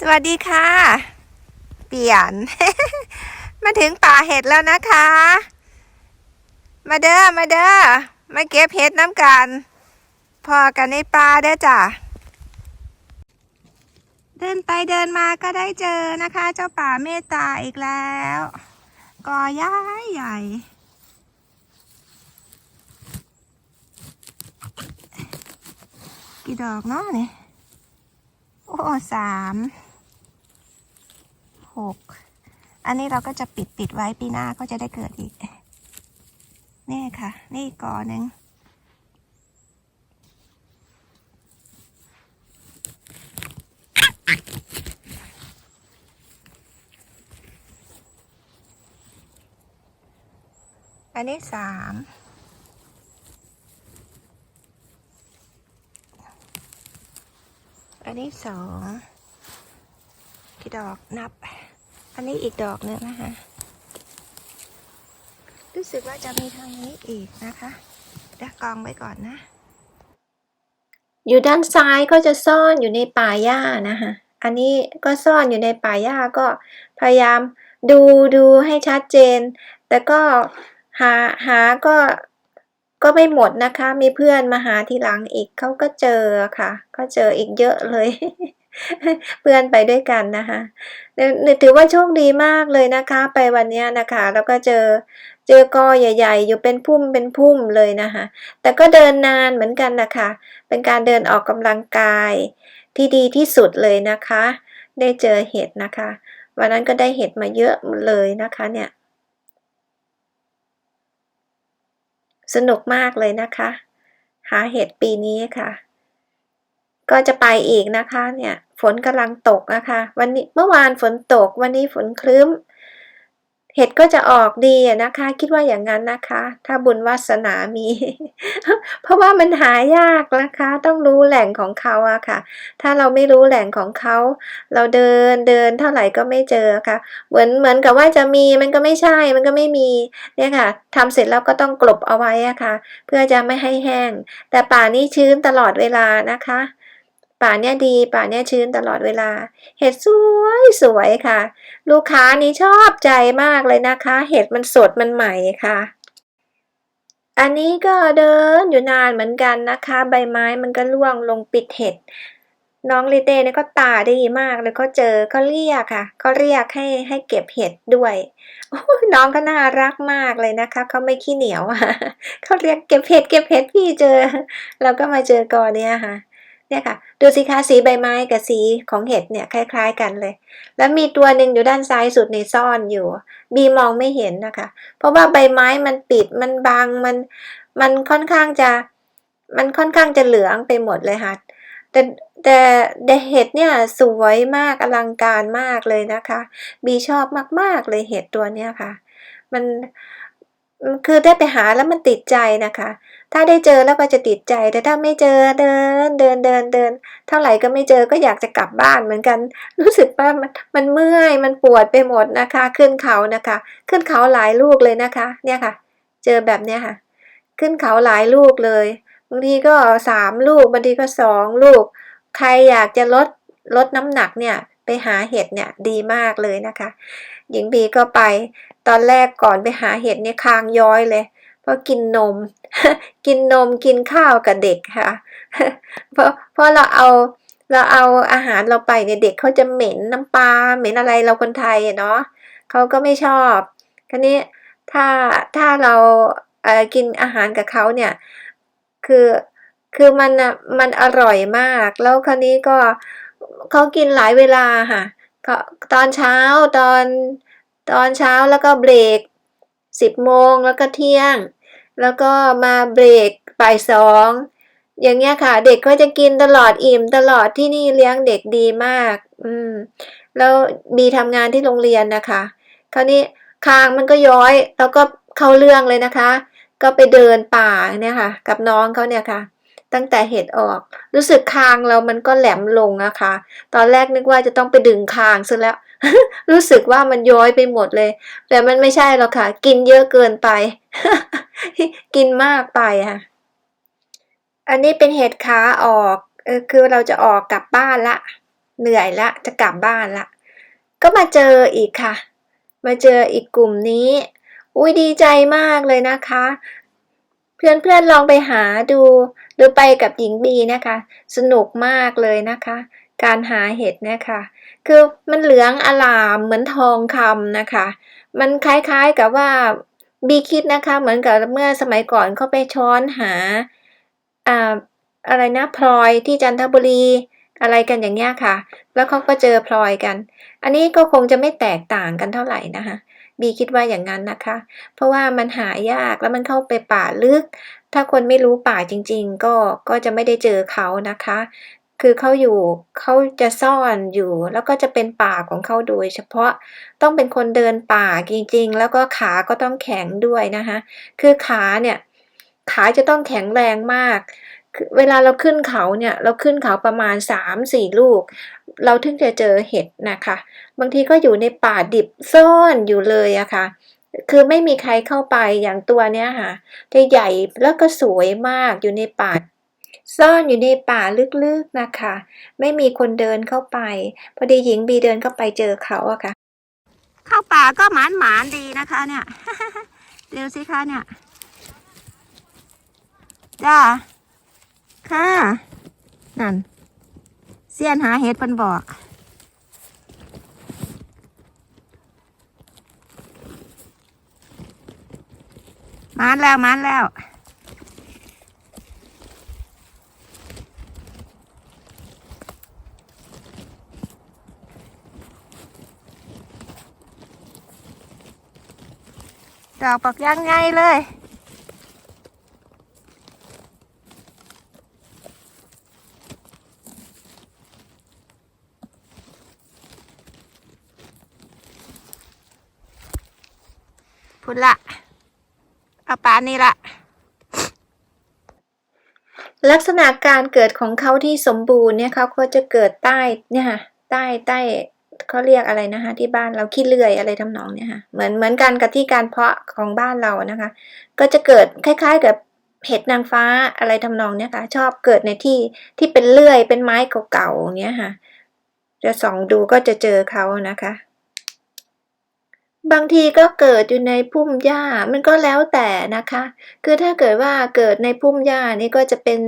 สวัสดีค่ะ เปลี่ยน มาถึงป่าเห็ดแล้วนะคะ มาเด้อมาเด้อมาเก็บเห็ดน้ำกันพอกันในป่าเด้อจ้ะเดินไปเดินมาก็ได้เจอนะคะ เจ้าป่าเมตตาอีกแล้วกอย้ายใหญ่กี่ดอกเนาะเนี่ยโอ้สาม ก อันนี้เราก็จะปิดปิดไว้ปีหน้าก็จะได้เกิดอีก นี่ค่ะ นี่กกอหนึ่งอันนี้สาม อันนี้สองกี่ดอกนับ อันนี้อีกดอกหนึงนะคะ รู้สึกว่าจะมีทางนี้อีกนะคะเดี๋ยวกองไว้ก่อนนะ อยู่ด้านซ้ายก็จะซ่อนอยู่ในป่าหญ้านะคะ อันนี้ก็ซ่อนอยู่ในป่าหญ้าก็พยายามดูดูให้ชัดเจน แต่ก็หาหาก็ก็ไม่หมดนะคะ มีเพื่อนมาหาทีหลังอีกเขาก็เจอค่ะ ก็เจออีกเยอะเลย เพื่อนไปด้วยกันนะคะเนี่ยถือว่าโชคดีมากเลยนะคะ ไปวันนี้นะคะ แล้วก็เจอเจอกอใหญ่ ๆ อยู่เป็นพุ่มเป็นพุ่มเลยนะคะ แต่ก็เดินนานเหมือนกันนะคะ เป็นการเดินออกกำลังกายที่ดีที่สุดเลยนะคะ ได้เจอเห็ดนะคะ วันนั้นก็ได้เห็ดมาเยอะเลยนะคะเนี่ย สนุกมากเลยนะคะ หาเห็ดปีนี้ค่ะ ก็จะไปอีกนะคะเนี่ย นกำลังตกนะคะ วันนี้เมื่อวานฝนตก วันนี้ฝนครึ้ม เห็ดก็จะออกดีนะคะ คิดว่าอย่างนั้นนะคะ ถ้าบุญวาสนามี เพราะว่ามันหายากนะคะ ต้องรู้แหล่งของเขาอะค่ะ ถ้าเราไม่รู้แหล่งของเขา เราเดินเดินเท่าไหร่ก็ไม่เจอค่ะ เหมือนเหมือนกับว่าจะมีมันก็ไม่ใช่ มันก็ไม่มีเนี่ยค่ะทำเสร็จแล้วก็ต้องกลบเอาไว้อะค่ะ เพื่อจะไม่ให้แห้ง แต่ป่านี้ชื้นตลอดเวลานะคะ ป่าเนี้ยดี ป่าเนี้ยชื้นตลอดเวลา เห็ดสวยสวยค่ะ ลูกค้านี่ชอบใจมากเลยนะคะ เห็ดมันสดมันใหม่ค่ะ อันนี้ก็เดินอยู่นานเหมือนกันนะคะ ใบไม้มันก็ร่วงลงปิดเห็ด น้องลิเต้เนี่ยก็ตาดีมากเลยเขาเจอเขาเรียกค่ะเขาเรียกให้ให้เก็บเห็ดด้วยน้องก็น่ารักมากเลยนะคะเขาไม่ขี้เหนียวอะเขาเรียกเก็บเห็ดเก็บเห็ดพี่เจอ เราก็มาเจอกอเนี่ยค่ะ เนี่ยค่ะ ดูสิคะสีใบไม้กับสีของเห็ดเนี่ยคล้าย ๆ กันเลย แล้วมีตัวหนึ่งอยู่ด้านซ้ายสุดในซ่อนอยู่ บีมองไม่เห็นนะคะ เพราะว่าใบไม้มันปิดมันบังมันมันค่อนข้างจะมันค่อนข้างจะเหลืองไปหมดเลยค่ะแต่แต่แต่เห็ดเนี่ยสวยมากอลังการมากเลยนะคะ บีชอบมากๆเลยเห็ดตัวเนี้ยค่ะ มัน คือได้ไปหาแล้วมันติดใจนะคะ ถ้าได้เจอแล้วก็จะติดใจ แต่ถ้าไม่เจอเดินเดินเดินเดิน เท่าไหร่ก็ไม่เจอก็อยากจะกลับบ้านเหมือนกัน รู้สึกว่ามันมันเมื่อยมันปวดไปหมดนะคะ ขึ้นเขานะคะ ขึ้นเขาหลายลูกเลยนะคะ เนี่ยค่ะ เจอแบบเนี้ยค่ะ ขึ้นเขาหลายลูกเลยบางทีก็สามลูกบางทีก็สองลูก ใครอยากจะลดลดน้ำหนักเนี่ยไปหาเห็ดเนี่ยดีมากเลยนะคะ หญิงบีก็ไป ตอนแรกก่อนไปหาเห็ดเนี่ยคางย้อยเลย เพราะกินนม กินนมกินข้าวกับเด็กค่ะ เพราะเพราะเราเอาเราเอาอาหารเราไปเนี่ยเด็กเขาจะเหม็นน้ำปลาเหม็นอะไรเราคนไทยเนาะเขาก็ไม่ชอบ คราวนี้ถ้าถ้าเราเอ่อกินอาหารกับเขาเนี่ย คือคือมันมันอร่อยมาก แล้วคราวนี้ก็เขากินหลายเวลาค่ะ ก็ตอนเช้าตอนตอนเช้าแล้วก็เบรกสิบโมงแล้วก็เที่ยง แล้วก็มาเบรกบ่ายสองอย่างเงี้ยค่ะ เด็กก็จะกินตลอดอิ่มตลอดที่นี่เลี้ยงเด็กดีมาก อืม แล้วบีทำงานที่โรงเรียนนะคะ คราวนี้คางมันก็ย้อยแล้วก็เข้าเรื่องเลยนะคะ ก็ไปเดินป่าเนี่ยค่ะ กับน้องเขาเนี่ยค่ะ ตั้งแต่เห็ดออก รู้สึกคางเรามันก็แหลมลงอะค่ะตอนแรกนึกว่าจะต้องไปดึงคางซะแล้ว รู้สึกว่ามันย้อยไปหมดเลย แต่มันไม่ใช่หรอกค่ะ กินเยอะเกินไป กินมากไปค่ะ อันนี้เป็นเห็ดขาออกเออคือเราจะออกกลับบ้านละ เหนื่อยละ จะกลับบ้านละ ก็มาเจออีกค่ะ มาเจออีกกลุ่มนี้ อุ้ยดีใจมากเลยนะคะ เพื่อนๆลองไปหาดู หรือไปกับหญิงบีนะคะ สนุกมากเลยนะคะ การหาเห็ดเนะคะ คือมันเหลืองอลามเหมือนทองคำนะคะ มันคล้ายๆกับว่าบีคิดนะคะ เหมือนกับเมื่อสมัยก่อนเขาไปช้อนหาอ่าอะไรนะพลอยที่จันทบุรีอะไรกันอย่างเงี้ยค่ะ แล้วเขาก็เจอพลอยกัน อันนี้ก็คงจะไม่แตกต่างกันเท่าไหร่นะคะ บีคิดว่าอย่างนั้นนะคะ เพราะว่ามันหายากแล้วมันเข้าไปป่าลึก ถ้าคนไม่รู้ป่าจริง ๆ ก็ก็จะไม่ได้เจอเขานะคะ คือเขาอยู่เขาจะซ่อนอยู่ แล้วก็จะเป็นป่าของเขาโดย เฉพาะต้องเป็นคนเดินป่าจริง ๆ แล้วก็ขาก็ต้องแข็งด้วยนะคะคือขาเนี่ยขาจะต้องแข็งแรงมากคือเวลาเราขึ้นเขาเนี่ย เราขึ้นเขาประมาณ 3-4 ลูก เราถึงจะเจอเห็ดนะคะ บางทีก็อยู่ในป่าดิบซ่อนอยู่เลยอะค่ะ คือไม่มีใครเข้าไปอย่างตัวเนี้ยค่ะ จะใหญ่แล้วก็สวยมากอยู่ในป่าซ่อนอยู่ในป่าลึกๆนะคะ ไม่มีคนเดินเข้าไป พอดีหญิงบีเดินเข้าไปเจอเขาอะค่ะ เข้าป่าก็หมานหมานๆดีนะคะเนี่ยเร็วสิคะเนี่ย จ้า ค่ะ นั่น เสียนหาเห็ดเพิ่นบอก มานแล้วมานแล้วดอกปักยังไงเลย พุ่นละ เอา ปานนี่ละลักษณะการเกิดของเขาที่สมบูรณ์เนี่ยเขาก็จะเกิดใต้เนี่ยค่ะใต้ใต้เขาเรียกอะไรนะคะ ที่บ้านเราขี้เลื่อยอะไรทำนองเนี่ยค่ะเหมือนเหมือนกันกับที่การเพาะของบ้านเรานะคะ ก็จะเกิดคล้าย ๆ กับเห็ดนางฟ้าอะไรทำนองเนี่ยค่ะ ชอบเกิดในที่ที่เป็นเลื่อยเป็นไม้เก่าๆอย่างเงี้ยค่ะจะส่องดูก็จะเจอเขานะคะ บางทีก็เกิดอยู่ในพุ่มหญ้ามันก็แล้วแต่นะคะ คือถ้าเกิดว่าเกิดในพุ่มหญ้านี่ก็จะเป็น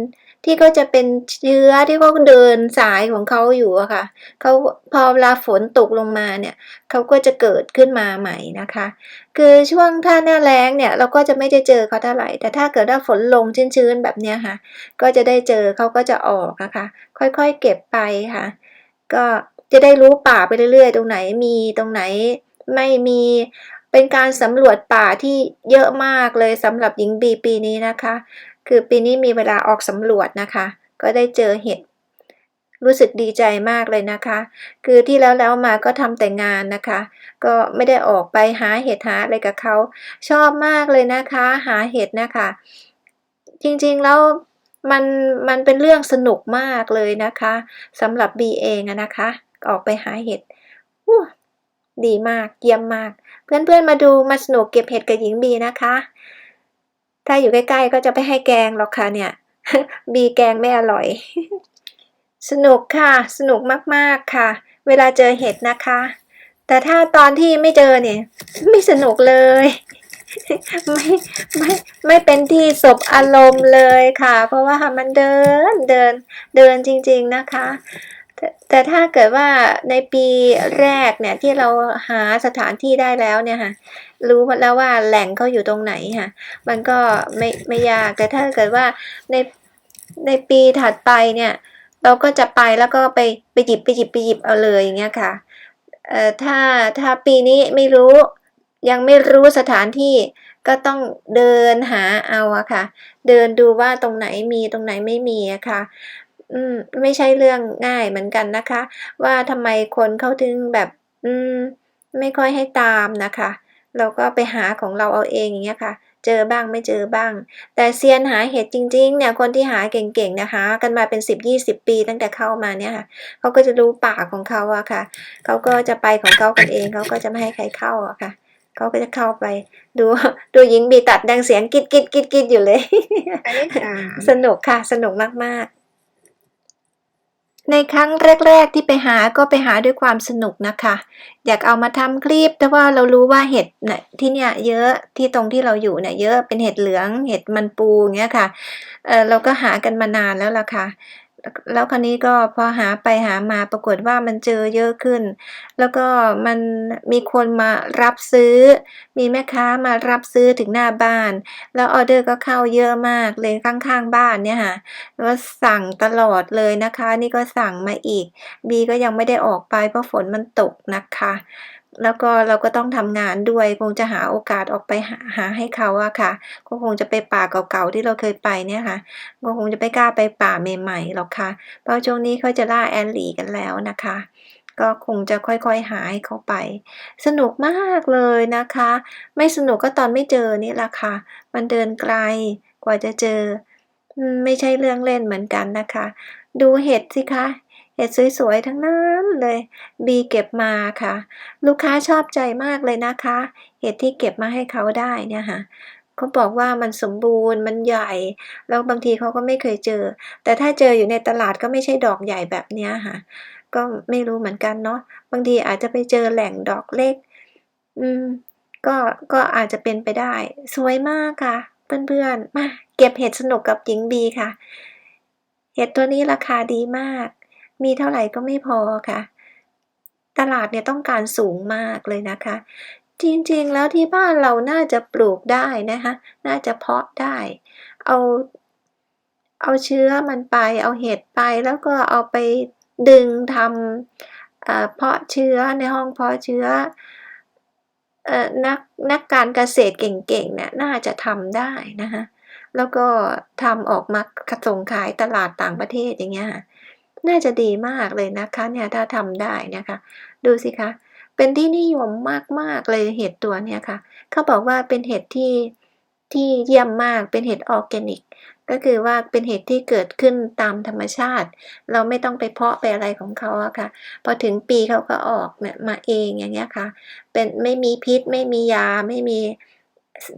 ที่ก็จะเป็นเชื้อที่เขาเดินสายของเขาอยู่อะค่ะเขาพอเวลาฝนตกลงมาเนี่ยเขาก็จะเกิดขึ้นมาใหม่นะคะ คือช่วงถ้าหน้าแล้งเนี่ยเราก็จะไม่ได้เจอเขาเท่าไหร่ แต่ถ้าเกิดว่าฝนลงชื้นๆแบบเนี้ยค่ะ ก็จะได้เจอเขาก็จะออกนะคะ ค่อยๆเก็บไปค่ะ ก็จะได้รู้ป่าไปเรื่อยๆ ตรงไหนมีตรงไหน ไม่มีเป็นการสำรวจป่าที่เยอะมากเลยสำหรับหญิงบีปีนี้นะคะ คือปีนี้มีเวลาออกสำรวจนะคะ ก็ได้เจอเห็ดรู้สึกดีใจมากเลยนะคะ คือที่แล้วแล้วมาก็ทำแต่งานนะคะ ก็ไม่ได้ออกไปหาเห็ดหาอะไรกับเขาชอบมากเลยนะคะ หาเห็ดนะคะ จริงๆแล้วมันมันเป็นเรื่องสนุกมากเลยนะคะสำหรับบีเองนะคะ ออกไปหาเห็ดอู้ ดีมาก เยี่ยมมาก เพื่อนๆมาดูมาสนุกเก็บเห็ดกับหญิงบีนะคะ ถ้าอยู่ใกล้ๆก็จะไปให้แกงหรอกค่ะเนี่ย บีแกงไม่อร่อย สนุกค่ะ สนุกมากๆค่ะ เวลาเจอเห็ดนะคะ แต่ถ้าตอนที่ไม่เจอเนี่ย ไม่สนุกเลย ไม่ไม่ไม่เป็นที่สบอารมณ์เลยค่ะ เพราะว่ามันเดินเดินเดินจริง ๆนะคะ แต่แต่ถ้าเกิดว่าในปีแรกเนี่ยที่เราหาสถานที่ได้แล้วเนี่ยค่ะรู้แล้วว่าแหล่งเขาอยู่ตรงไหนค่ะมันก็ไม่ไม่ยากแต่ถ้าเกิดว่าในในปีถัดไปเนี่ย เราก็จะไปแล้วก็ไปไปหยิบไปหยิบไปหยิบเอาเลยอย่างเงี้ยค่ะเอ่อถ้าถ้าปีนี้ไม่รู้ยังไม่รู้สถานที่ก็ต้องเดินหาเอาอะค่ะ เดินดูว่าตรงไหนมีตรงไหนไม่มีอะค่ะ อืม ไม่ใช่เรื่องง่ายเหมือนกันนะคะ ว่าทำไมคนเขาถึงแบบ อืม ไม่ค่อยให้ตามนะคะ เราก็ไปหาของเราเอาเองอย่างเงี้ยค่ะ เจอบ้างไม่เจอบ้าง แต่เซียนหาเห็ดจริง ๆ เนี่ย คนที่หาเก่งๆนะคะ กันมาเป็นสิบยี่สิบปีตั้งแต่เข้ามาเนี่ยค่ะเขาก็จะรู้ป่าของเขาอะค่ะเขาก็จะไปของเขากันเองเขาก็จะไม่ให้ใครเข้าอะค่ะเขาก็จะเข้าไปดูดูหญิงบีตัดดังเสียงกิดกิดกิดกิดอยู่เลยอันนี้ค่ะสนุกค่ะ สนุกมาก ในครั้งแรก ๆ ที่ไปหาก็ไปหาด้วยความสนุกนะคะ อยากเอามาทำคลิป แต่ว่าเรารู้ว่าเห็ดเนี่ยที่เนี่ยเยอะที่ตรงที่เราอยู่เนี่ยเยอะเป็นเห็ดเหลืองเห็ดมันปูอย่างเงี้ยค่ะเออเราก็หากันมานานแล้วล่ะค่ะ แล้วคราวนี้ก็พอหาไปหามาปรากฏว่ามันเจอเยอะขึ้น แล้วก็มันมีคนมารับซื้อ มีแม่ค้ามารับซื้อถึงหน้าบ้าน แล้วออเดอร์ก็เข้าเยอะมากเลยข้างๆบ้านเนี่ยค่ะก็สั่งตลอดเลยนะคะ นี่ก็สั่งมาอีกบีก็ยังไม่ได้ออกไปเพราะฝนมันตกนะคะ แล้วก็เราก็ต้องทำงานด้วย คงจะหาโอกาสออกไปหาหาให้เขาอะค่ะ ก็คงจะไปป่าเก่าๆที่เราเคยไปเนี่ยค่ะ ก็คงจะไม่กล้าไปป่าใหม่ๆหรอกค่ะ เพราะช่วงนี้เขาจะล่าแอนหลีกันแล้วนะคะ ก็คงจะค่อยๆหาให้เขาไป สนุกมากเลยนะคะ ไม่สนุกก็ตอนไม่เจอนี่แหละค่ะ มันเดินไกลกว่าจะเจอ ไม่ใช่เรื่องเล่นเหมือนกันนะคะ ดูเห็ดสิคะ เห็ดสวยๆ ทั้งนั้นเลย บีเก็บมาค่ะ ลูกค้าชอบใจมากเลยนะคะ เห็ดที่เก็บมาให้เขาได้เนี่ยค่ะเขาบอกว่ามันสมบูรณ์มันใหญ่ แล้วบางทีเขาก็ไม่เคยเจอ แต่ถ้าเจออยู่ในตลาดก็ไม่ใช่ดอกใหญ่แบบเนี้ยค่ะ ก็ไม่รู้เหมือนกันเนาะบางทีอาจจะไปเจอแหล่งดอกเล็ก อืม ก็ก็อาจจะเป็นไปได้ สวยมากค่ะ เพื่อนๆมาเก็บเห็ดสนุกกับหญิงบีค่ะ เห็ดตัวนี้ราคาดีมาก มีเท่าไหร่ก็ไม่พอค่ะ ตลาดเนี่ยต้องการสูงมากเลยนะคะ จริงๆแล้วที่บ้านเราน่าจะปลูกได้นะคะ น่าจะเพาะได้ เอา เอาเชื้อมันไป เอาเห็ดไปแล้วก็เอาไปดึงทำเพาะเชื้อในห้องเพาะเชื้ออนักนักการเกษตรเก่งๆเนี่ยน่าจะทำได้นะคะแล้วก็ทำออกมาส่งขายตลาดต่างประเทศอย่างเงี้ย น่าจะดีมากเลยนะคะเนี่ยถ้าทำได้นะคะ ดูสิคะ เป็นที่นิยมมากๆเลยเห็ดตัวเนี้ยค่ะ เขาบอกว่าเป็นเห็ดที่ที่เยี่ยมมากเป็นเห็ดออร์แกนิก ก็คือว่าเป็นเห็ดที่เกิดขึ้นตามธรรมชาติ เราไม่ต้องไปเพาะไปอะไรของเขาอะค่ะ พอถึงปีเขาก็ออกเนี่ยมาเองอย่างเงี้ยค่ะ เป็นไม่มีพิษไม่มียาไม่มี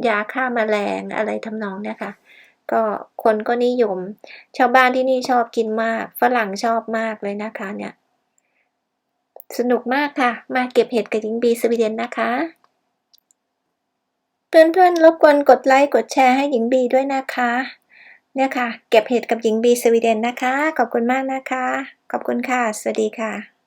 ยาฆ่าแมลงอะไรทำนองเนี้ยค่ะ ก็คนก็นิยม ชาวบ้านที่นี่ชอบกินมาก ฝรั่งชอบมากเลยนะคะเนี่ย สนุกมากค่ะ มาเก็บเห็ดกับหญิงบีสวีเดนนะคะ เพื่อนๆรบกวนกดไลค์กดแชร์ให้หญิงบีด้วยนะคะ เนี่ยค่ะ เก็บเห็ดกับหญิงบีสวีเดนนะคะ ขอบคุณมากนะคะ ขอบคุณค่ะ สวัสดีค่ะ